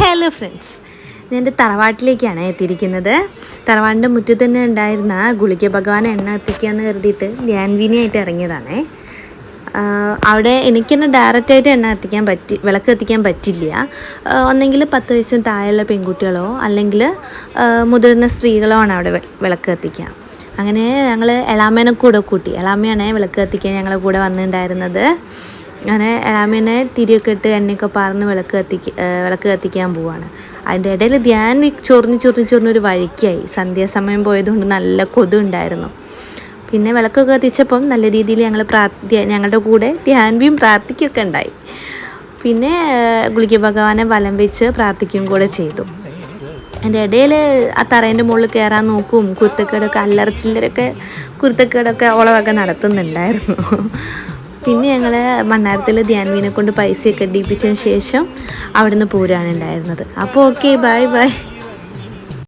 Hello friends ഞാൻ എന്റെ തറവാട്ടിലേക്കാണ് എത്തിയിരിക്കുന്നത്. തറവാടിന്റെ മുറ്റത്ത് തന്നെ ഉണ്ടായിരുന്ന ഗുളിക ഭഗവാൻ എണ്ണ എത്തിക്കുകയെന്ന് കരുതിയിട്ട് ധ്യാൻവിനിയായിട്ട് ഇറങ്ങിയതാണേ. അവിടെ എനിക്ക് തന്നെ ഡയറക്റ്റായിട്ട് എണ്ണ എത്തിക്കാൻ പറ്റി വിളക്ക് എത്തിക്കാൻ പറ്റില്ല. ഒന്നെങ്കിൽ പത്ത് വയസ്സിന് താഴെയുള്ള പെൺകുട്ടികളോ അല്ലെങ്കിൽ മുതിർന്ന സ്ത്രീകളോ ആണ് അവിടെ വിളക്ക് എത്തിക്കുക അങ്ങനെ ഞങ്ങൾ എളാമേനെ കൂടെ കൂട്ടി എളാമയാണ് വിളക്ക് കത്തിക്കാൻ ഞങ്ങളെ കൂടെ വന്നിട്ടുണ്ടായിരുന്നത്. അങ്ങനെ എളാമേനെ തിരിയൊക്കെ ഇട്ട് എണ്ണയൊക്കെ പാർന്ന് വിളക്ക് കത്തിക്ക വിളക്ക് കത്തിക്കാൻ പോവാണ്. അതിന്റെ ഇടയിൽ ധ്യാൻ ചൊറിഞ്ഞ് ചൊറിഞ്ഞ് ചൊറിഞ്ഞൊരു വഴിക്കായി. സന്ധ്യാസമയം പോയതുകൊണ്ട് നല്ല കൊതു ഉണ്ടായിരുന്നു. പിന്നെ വിളക്കൊക്കെ കത്തിച്ചപ്പം നല്ല രീതിയിൽ ഞങ്ങൾ പ്രാർത്ഥി ഞങ്ങളുടെ കൂടെ ധ്യാൻവിയും പ്രാർത്ഥിക്കുകയൊക്കെ ഉണ്ടായി. പിന്നെ ഗുളിക ഭഗവാനെ വലം വെച്ച് പ്രാർത്ഥിക്കുകയും കൂടെ ചെയ്തു. അതിന്റെ ഇടയിൽ ആ തറേന്റെ മുകളിൽ കയറാൻ നോക്കും കുരുത്തക്കേടൊക്കെ അല്ലറച്ചില്ലരൊക്കെ കുരുത്തക്കേടൊക്കെ ഓളവൊക്കെ നടത്തുന്നുണ്ടായിരുന്നു. പിന്നെ ഞങ്ങൾ മണ്ണാരത്തിൽ ധ്യാൻവീനെ കൊണ്ട് പൈസയൊക്കെ ഇടിപ്പിച്ചതിന് ശേഷം അവിടുന്ന് പോരാണ് ഉണ്ടായിരുന്നത്. അപ്പോൾ ഓക്കെ ബൈ ബൈ